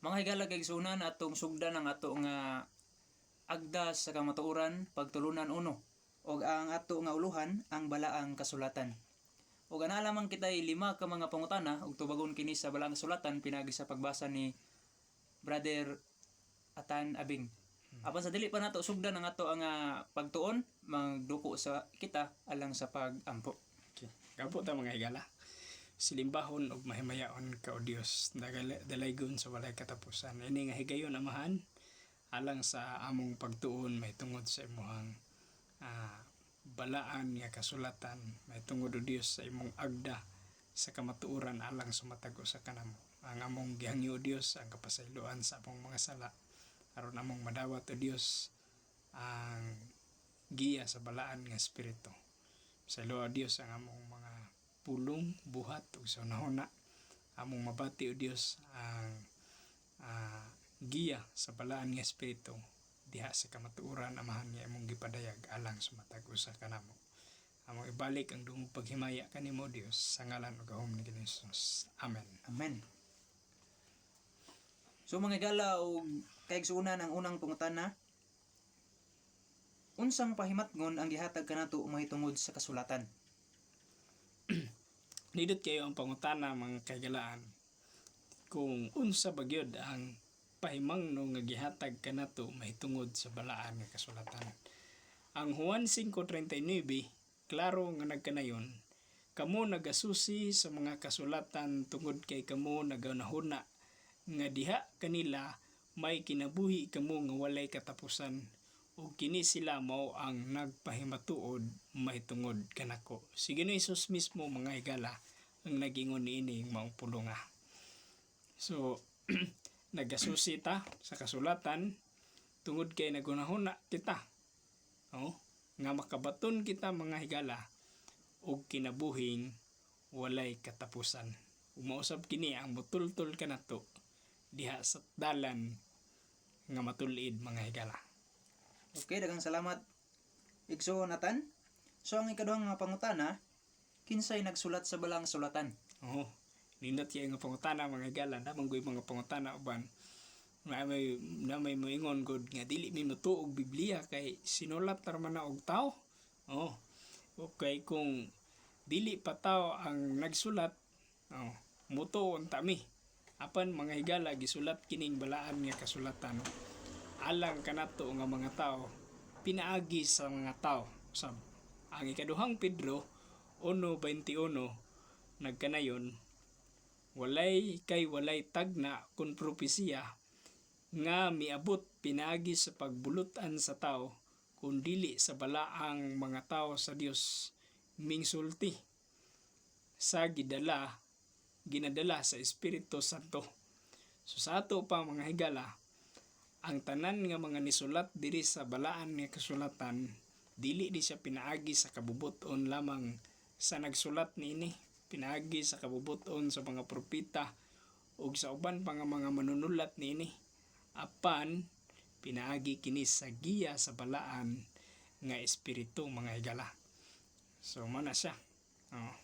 Mga higala kay sunan atong sugdan ang ato nga agdas sa kamatuoran pagtulunan uno ug ang ato nga uluhan ang balaang kasulatan. Ug ana lamang kitay lima ka mga pangutana ug tubagon kini sa balaang kasulatan pinagi sa pagbasa ni Brother Atan Abing. Apan sa dili pa nato sugdan ang ato ang ah, pagtuon magduko sa kita alang sa pagampo. Okay. Kapo ta mga higala. Silimbahon ug mahimayaon ka o Dios dalaygon sa walay katapusan. Ini nga higayon amahan alang sa among pagtuon may tungod sa imong ah, balaan nga kasulatan may tungod o Dios sa imong agda sa kamatuoran alang sumatago sa kanamo. Ang among gihangyo Dios ang kapasayloan sa among mga sala aron among madawat o Dios ang giya sa balaan nga espiritu. Sa o Dios ang among mga pulong, buhat ug sunahona among mabati o Dios ang ah, giya sa balaan nga espiritu diha sa kamatuoran amahan nga imong gipadayag alang sumatag usa kanamo. Among ibalik ang dungog paghimaya kanimo Dios sa ngalan ug gahom ni Jesus. Amen. Amen. So mga gala o kaigsunan ang unang pangutana. Unsang pahimatngon ang gihatag kanato mahitungod sa kasulatan? Nidot kayo ang pangutana mga kagalaan kung unsa bagyod ang pahimangno nga gihatag kanato mahitungod sa balaan nga kasulatan. Ang Juan 5:39 klaro nga nagkanayon kamo nagasusi sa mga kasulatan tungod kay kamo naganahuna nga diha kanila may kinabuhi kamo nga walay katapusan ug kini sila mao ang nagpahimatuod mahitungod kanako. Si Ginoong Hesus mismo mga higala ang nagingon niini maong pulunga. So nagasusi ta sa kasulatan tungod kay nagunahuna kita. Oh, nga makabaton kita mga higala ug kinabuhing walay katapusan. Umausab kini ang butultol kanato diha sa dalan nga matulid mga higala. Okay, dagang salamat. Igso Nathan. So ang ikaduhang nga pangutana, kinsay nagsulat sa balang sulatan? Oo. Nindot kaya nga pangutana mga higala namang goy mga pangutana uban. Na may na may moingon gud nga dili mi matuog Biblia kay sinulat tar man na og tao. Oo. Okay kung dili pa tao ang nagsulat, oh, mutuon ta mi. Apan mga higala gisulat kining balaan nga kasulatan alang kanato nga mga tao. Pinaagi sa mga tao. Sab ang ikaduhang Pedro 1:21 nagkanayon walay kay walay tagna kun propesiya nga miabot pinaagi sa pagbulutan sa tao kun dili sa balaang mga tao sa Dios mingsulti. Sa gidala ginadala sa Espiritu Santo. So sa ato pa mga higala ang tanan nga mga nisulat diri sa balaan nga kasulatan dili di siya pinaagi sa kabubuton lamang sa nagsulat niini pinaagi sa kabubuton sa mga propeta ug sa uban pa nga mga manunulat niini apan pinaagi kini sa giya sa balaan nga espiritu mga higala so mo na siya oh.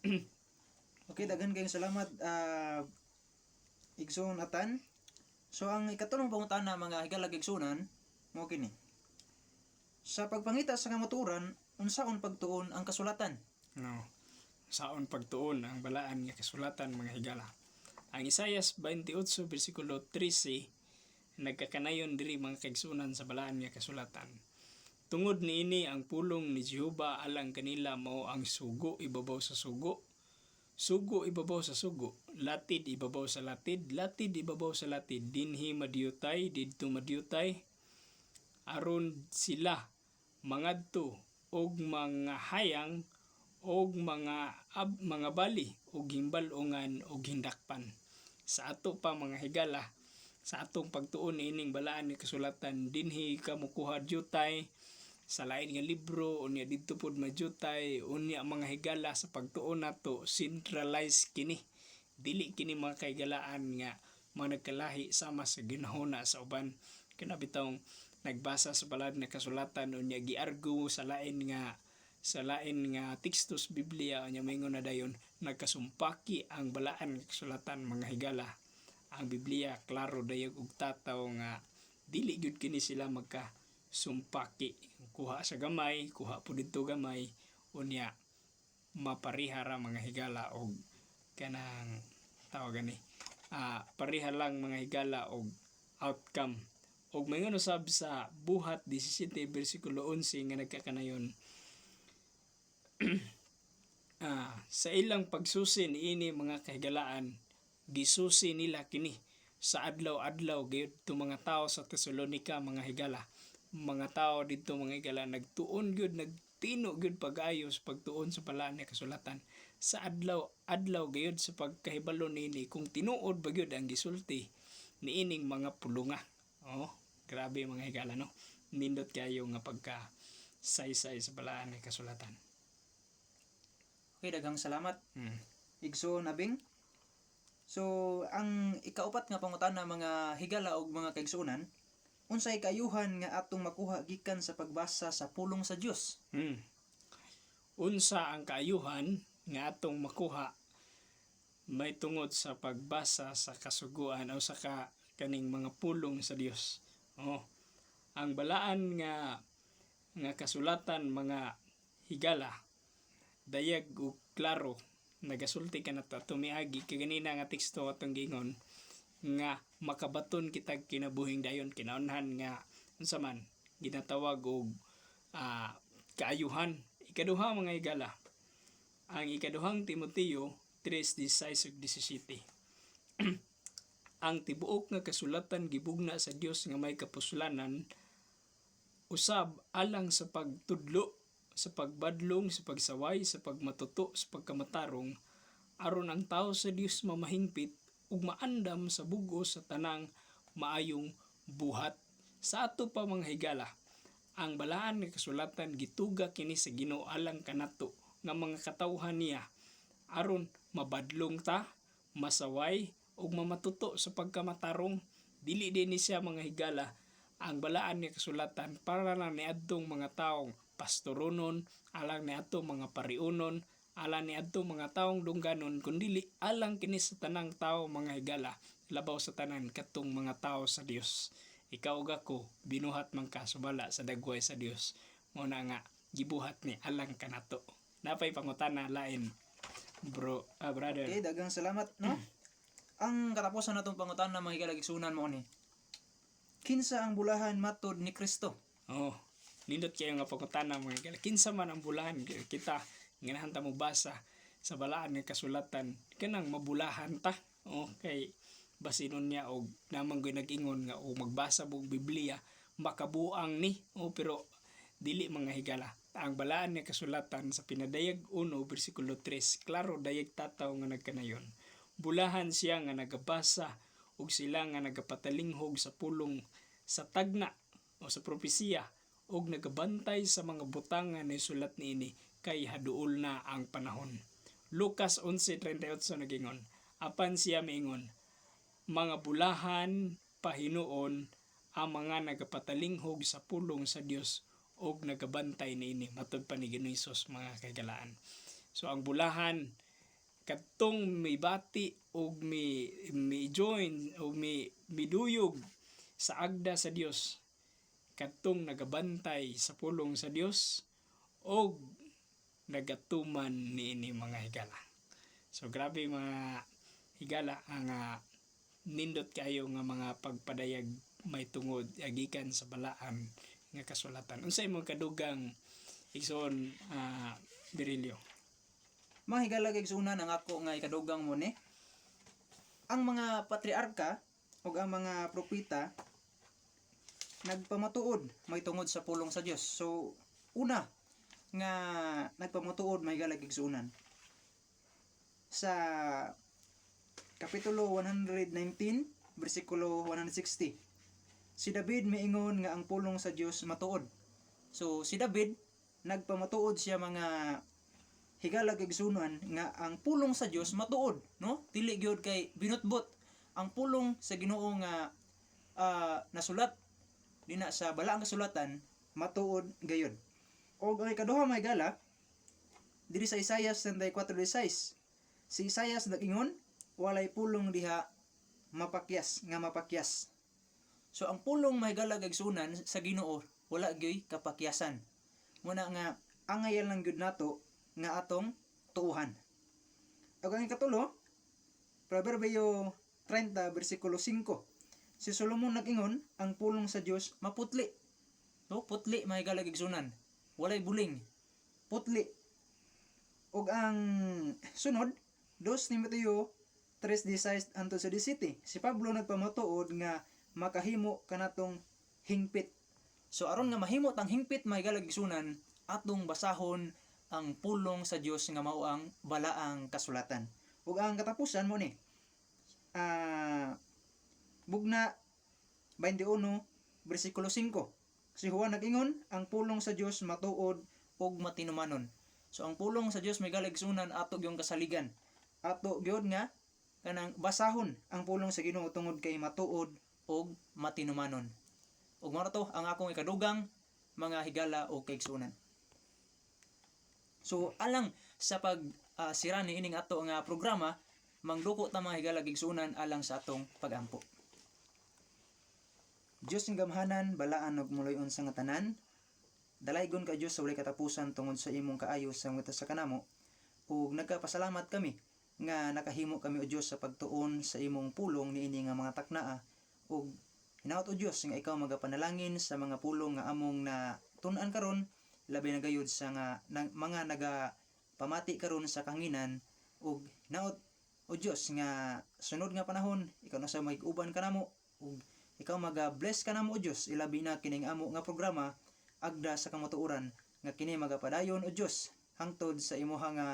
Okay, daghan kayong salamat uh, Igso Nathan. So ang ikatulong pangutana mga higalag igsunan mo kini. Sa pagpangita sa kamaturan, unsaon pagtuon ang kasulatan? No. Saon pagtuon ang balaan nga kasulatan mga higala. Ang Isayas 28 bersikulo 13 nagkakanayon diri mga kaigsunan sa balaan nga kasulatan. Tungod niini ang pulong ni Jehova alang kanila mao ang sugo ibabaw sa sugo. Sugo ibabaw sa sugo, latid ibabaw sa latid, latid ibabaw sa latid, dinhi madiyutay, didto madiyutay, aron sila mangadto og mga hayang og mga ab, mga bali og himbalongan og hindakpan. Sa ato pa mga higala sa atong pagtuon ining balaan ni kasulatan dinhi ka mukuha jutay sa lain nga libro unya didto pod majutay unya mga higala sa pagtuon nato centralize kini. Dili kini mga kaigalaan nga mga nagkalahi sama sa ginahuna sa uban. Kinabitong nagbasa sa balad na kasulatan unya giargo sa lain nga sa lain nga tekstos Biblia unya maingon na dayon nagkasumpaki ang balaan kasulatan mga higala. Ang Biblia klaro dayog og tataw nga dili gyud kini sila magka sumpaki. Kuha sa gamay kuha po dito gamay. Unya maparihara mga higala og kanang tawag gani ah pareha lang mga higala og outcome. Og may ngano sa buhat 17 bersikulo 11 nga nagkakanayon. Ah, sa ilang pagsusi niini mga kahigalaan gisusi nila kini. Sa adlaw-adlaw gayud to mga tao sa Tesalonika mga higala mga tao dito mga higala nagtuon gyud nagtino gyud pag-ayo sa pagtuon sa palaan ni kasulatan sa adlaw adlaw gayud sa pagkahibalo nini kung tinuod ba gyud ang gisulti niining mga pulunga oh grabe mga higala no nindot kayo nga pagka saysay sa palaan ni kasulatan Okay, daghang salamat. hmm. Igso nabing. So, ang ikaupat nga pangutana mga higala og mga kaigsuonan, unsay kayuhan nga atong makuha gikan sa pagbasa sa pulong sa Dios? Hmm. Unsa ang kaayuhan nga atong makuha may tungod sa pagbasa sa kasuguan o sa ka, kaning mga pulong sa Dios. Oh. Ang balaan nga nga kasulatan mga higala dayag ug klaro nagasulti ka na to tumiagi kay ganina nga teksto atong gingon nga makabaton kitag kinabuhing dayon kinaunhan nga unsa man ginatawag og ah, kaayuhan. Ikaduha mga higala ang ikaduhang Timoteo 3:16 ug 17 ang tibuok nga kasulatan gibugna sa Dios nga may kapuslanan usab alang sa pagtudlo sa pagbadlong sa pagsaway sa pagmatuto sa pagkamatarong aron ang tao sa Dios mamahingpit ug maandam sa bugo sa tanang maayong buhat. Sa ato pa mga higala ang balaan nga kasulatan gituga kini sa Ginoo alang kanato nga mga katawhan niya. Aron mabadlong ta masaway ug mamatuto sa pagkamatarong dili din siya mga higala ang balaan nga kasulatan para lang ni adtong mga taong pastoronon alang ni adtong mga pariunon alang ni adtong mga taong dungganon kundili alang kini sa tanang tao mga higala labaw sa tanan katong mga tao sa Dios ikaw ug ako binuhat man ka subala sa dagway sa Dios mo na nga gibuhat ni alang kanato napay pangutana lain bro ah, brother Okay, daghang salamat, no? ang katapusan natong pangutana mga higala igsuonan mo ni. Kinsa ang bulahan matod ni Kristo? Oh, nindot kayo nga pagkutana mga kailan. Kinsa man ang bulahan kita, nganahan ta mo basa sa balaan ng kasulatan, kanang mabulahan ta. Oh, kay basinon niya og namang gyud nag-ingon nga og magbasa bug Biblia makabuang ni. Oh, pero dili mga higala. Ang balaan ng kasulatan sa pinadayag 1 bersikulo 3, klaro dayag tataw nga nagkanayon. Bulahan siya nga nagabasa ug sila nga nagapatalinghog sa pulong sa tagna o sa propesiya ug nagabantay sa mga butang nga nisulat niini kay haduol na ang panahon. Lucas 11:38 nagingon, apan siya miingon, mga bulahan pahinuon ang mga nagapatalinghog sa pulong sa Dios ug nagabantay niini matud pa ni Hesus mga kagalaan. So ang bulahan katong may bati ug may may join o may miduyog sa agda sa Dios katong nagabantay sa pulong sa Dios o nagatuman niini mga higala. So grabe mga higala ang ah, nindot kayo nga mga pagpadayag may tungod agikan sa balaan nga kasulatan. Unsay mo kadugang igsoon ah, Berilio? Mga higala kay igsuonan ang ako nga ikadugang mo ni. Ang mga patriarka ug ang mga propeta nagpamatuod may tungod sa pulong sa Dios. So una nga nagpamatuod may higala kay igsuonan. Sa kapitulo 119 bersikulo 160 si David miingon nga ang pulong sa Dios matuod. So si David nagpamatuod siya mga higala kay igsuonan nga ang pulong sa Dios matuod, no? Dili gyud kay binutbot ang pulong sa Ginoo nga ah, nasulat dina sa balaang kasulatan matuod gayud. O ang ikaduha may gala diri sa Isaiah 64:16. Si Isaiah nag-ingon, walay pulong diha mapakyas nga mapakyas. So ang pulong mahigala gagsunan sa Ginoo wala gyoy kapakyasan. Muna nga angayal lang gyud nato nga atong tuuhan. Ug ang ikatulo, Proverbio 30 bersikulo 5. Si Solomon nag-ingon, ang pulong sa Dios maputli. No, putli mahigala gagsunan. Walay buling. Putli. Ug ang sunod, 2 Timoteo 3:16 anto sa 17. Si Pablo nagpamatuod nga makahimo kanatong hingpit. So aron nga mahimo tang hingpit mahigala gagsunan atong basahon ang pulong sa Dios nga mao ang balaang kasulatan. Ug ang katapusan mo ni ah bugna 21 bersikulo 5. Si Juan nag-ingon, ang pulong sa Dios matuod ug matinumanon. So ang pulong sa Dios may galigsunan ato yung kasaligan. Ato gyud nga kanang basahon ang pulong sa Ginoo tungod kay matuod ug matinumanon. Ug mao to ang akong ikadugang mga higala o kaigsunan. So alang sa pag ah, sira ni ining ato nga programa, mangduko ta mga higala gigsunan alang sa atong pagampo. Diyos ng gamhanan, balaan og muloy-on sa nga tanan. Dalaygon ka Diyos sa walay katapusan tungod sa imong kaayo sa mga sa kanamo. Ug nagkapasalamat kami nga nakahimo kami o Diyos sa pagtuon sa imong pulong niini nga mga taknaa. Ug hinaot o Diyos nga ikaw magapanalangin sa mga pulong nga among na tun-an karon labi na gayud sa nga na- mga naga pamati karon sa kanginan ug hinaot o Diyos nga sunod nga panahon ikaw na sa mag-uban kanamo ug ikaw maga-bless ka namo o Diyos ilabi na kining amo nga programa agda sa kamatuoran nga kini magapadayon o Diyos hangtod sa imuha nga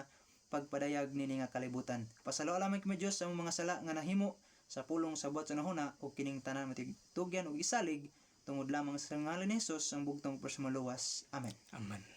pagpadayag nini nga kalibutan. Pasalo alamay kami Diyos sa mga sala nga nahimo sa pulong sa buhat sa nahuna o kining tanan matigtugyan o isalig tungod lamang sa ngalan ni Jesus ang bugtong personal luwas. Amen. Amen.